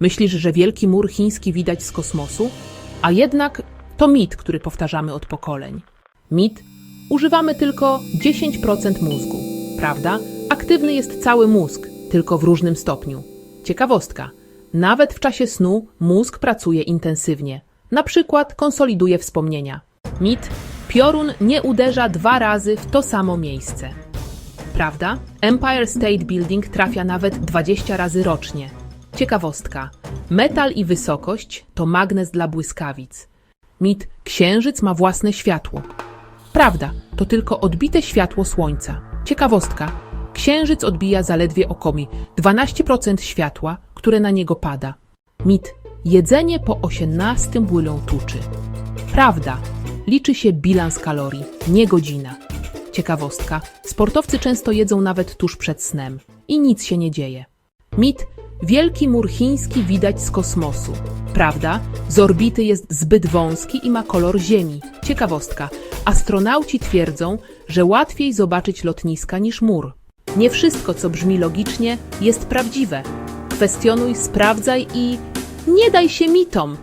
Myślisz, że wielki mur chiński widać z kosmosu? A jednak to mit, który powtarzamy od pokoleń. Mit używamy tylko 10% mózgu, prawda? Aktywny jest cały mózg, tylko w różnym stopniu. Ciekawostka. Nawet w czasie snu mózg pracuje intensywnie. Na przykład konsoliduje wspomnienia. Mit. Piorun nie uderza dwa razy w to samo miejsce. Prawda? Empire State Building trafia nawet 20 razy rocznie. Ciekawostka. Metal i wysokość to magnes dla błyskawic. Mit Księżyc ma własne światło. Prawda, to tylko odbite światło słońca. Ciekawostka. Księżyc odbija zaledwie okomi 12% światła, które na niego pada. Mit Jedzenie po 18 błylą tuczy. Prawda. Liczy się bilans kalorii, nie godzina. Ciekawostka. Sportowcy często jedzą nawet tuż przed snem i nic się nie dzieje. Mit. Wielki mur chiński widać z kosmosu. Prawda? Z orbity jest zbyt wąski i ma kolor Ziemi. Ciekawostka. Astronauci twierdzą, że łatwiej zobaczyć lotniska niż mur. Nie wszystko, co brzmi logicznie, jest prawdziwe. Kwestionuj, sprawdzaj i nie daj się mitom.